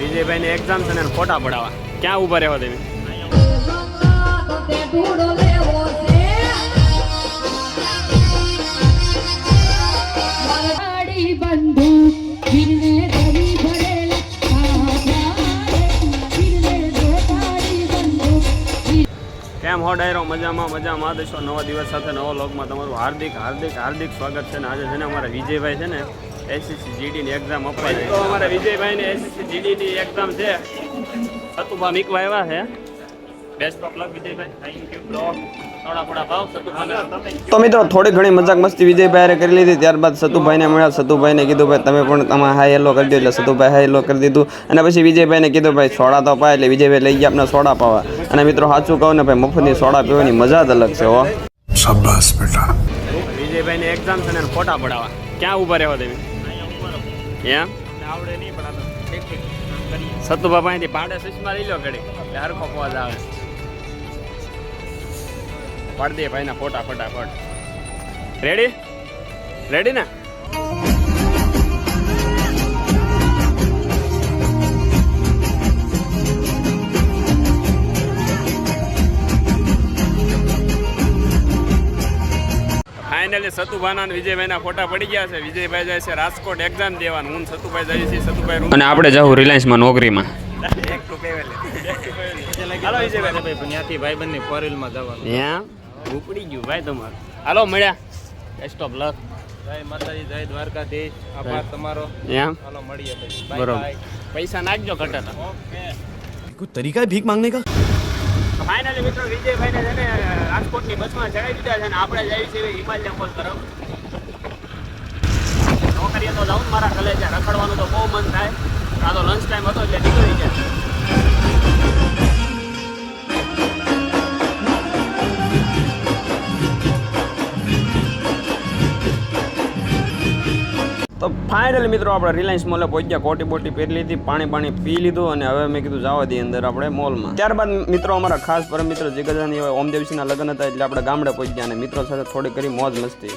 વિજયભાઈ ની એક્ઝામ છે ને ફોટા પડાવવા. ક્યાં ઊભા રહેવા બંધુ કેમ હો ડાયરો? મજામાં મજામાં. દેશો નવા દિવસ સાથે નવા લોગમાં તમારું હાર્દિક હાર્દિક હાર્દિક સ્વાગત છે ને આજે છે ને અમારા વિજયભાઈ છે ને એસએસસી જીડીની એક્ઝામ અપાય તો અમારા વિજયભાઈને એસએસસી જીડીની એક્ઝામ છે. સતુભા મીકવા આવ્યા છે. તો મિત્રો થોડી ઘણી મજાક મસ્તી વિજયભાઈએ કરી લીધી. ત્યારબાદ સતુભાઈને મળ્યા. સતુભાઈને કીધું ભાઈ તમે પણ તમે હાઈ હેલો કરી દો એટલે સતુભાઈ હાઈ હેલો કરી દીધું. અને પછી વિજયભાઈને કીધું ભાઈ સોડા તો પાય એટલે વિજયભાઈ લઈ ગયા આપણે સોડા પાવા. અને મિત્રો સાચું કહું ને ભાઈ મફતની સોડા પીવાની મજા જ અલગ છે હો. શાબાશ એક્ઝામ છે ને ફોટા પડાવવા. ક્યાં ઊભા રહેવા તમે એમ આવડે નહીં પણ સતુ બાપા અહીંથી પાડે સુષ્મા લઈ લો ઘડી એટલે હરખો આવે. પાડી દે ભાઈના ફોટા ફટાફટ. રેડી રેડી ને? ફાઇનલી સતુભાના વિજયભાઈના ફોટા પડી ગયા છે. વિજયભાઈ જાય છે રાજકોટ એક્ઝામ દેવાનું. હું સતુભાઈ જઈએ છીએ સતુભાઈ અને આપણે જવું રિલાયન્સમાં નોકરીમાં. ઉપડી ગયું ભાઈ તમારું. હાલો મળ્યા. બેસ્ટ ઓફ લક જય માતાજી જય દ્વારકાધીશ. આભાર તમારો. હાલો મળીએ બરોબર. પૈસા નાખજો ઘટાતા કોઈ તરીકા ભીખ માંગને કા? ફાઇનલી મિત્રો વિજયભાઈને છે ને રાજકોટની બસમાં ચડાવી દીધા છે અને આપણે જઈએ છીએ હિમાલય કોલ તરફ. નોકરીએ તો જાઉં મારા કલેજા, રખડવાનું તો બહુ મન થાય. આ તો લંચ ટાઈમ હતો એટલે નીકળી જાય તો ફાઇનલ મિત્રો આપણે રિલાયન્સ મોલે પહોંચ્યા. કોટી બોટી પહેરી લીધી, પાણી પાણી પી લીધું અને હવે મેં કીધું જવા દઈએ અંદર આપણે મોલમાં ત્યારબાદ મિત્રો અમારા ખાસ પરમ મિત્ર જીગરજાની ઓમદેવસિંહના લગ્ન હતા એટલે આપણે ગામડે પહોંચ્યા અને મિત્રો સાથે થોડી કરી મોજ મસ્તી.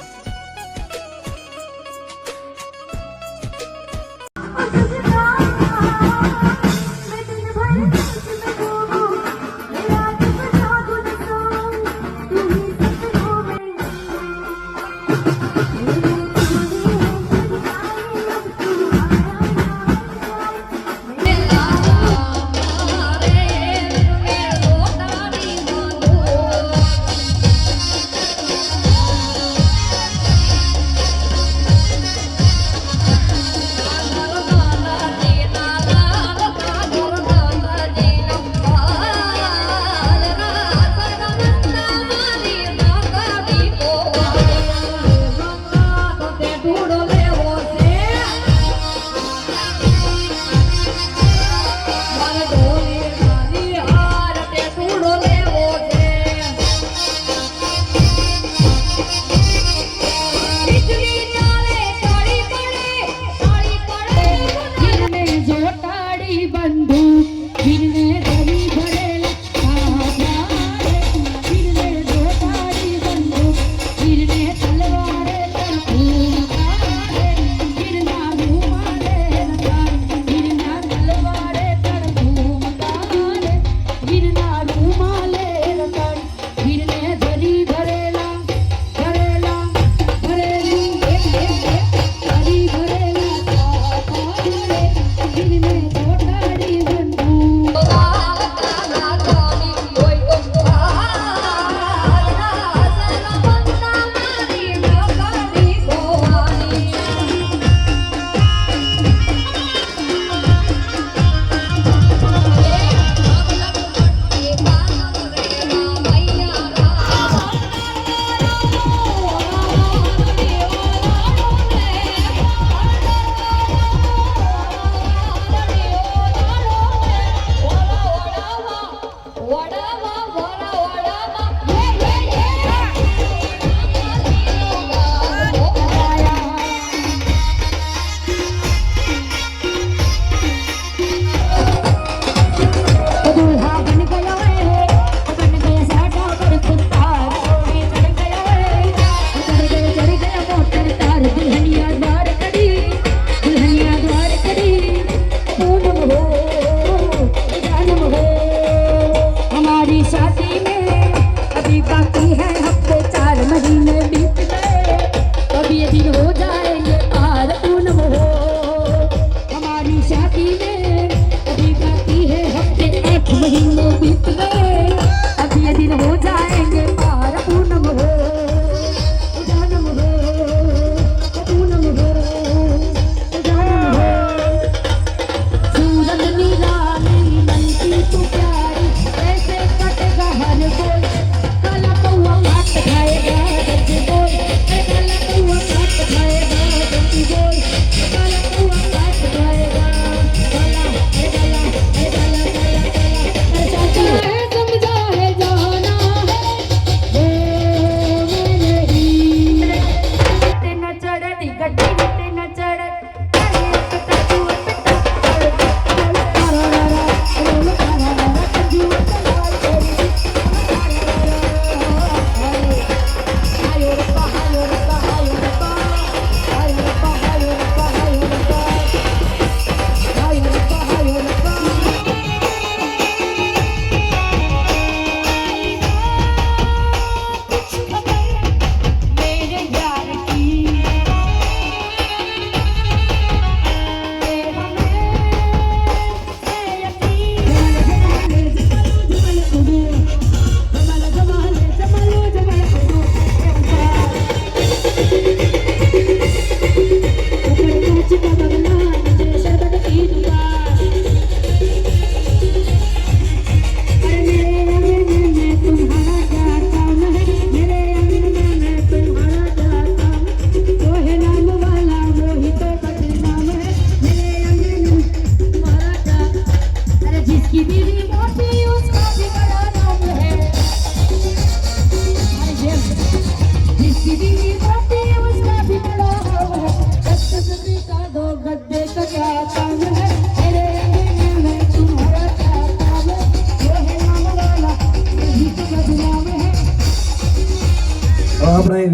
ಬಿತ್ತು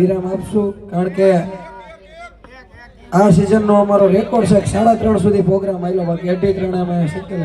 વિરામ આપશું, કારણ કે આ સિઝનનો અમારો રેકોર્ડ છે સાડા ત્રણ સુધી પ્રોગ્રામ આવ્યો બાકી અઢી ત્રણ અમે શક્ય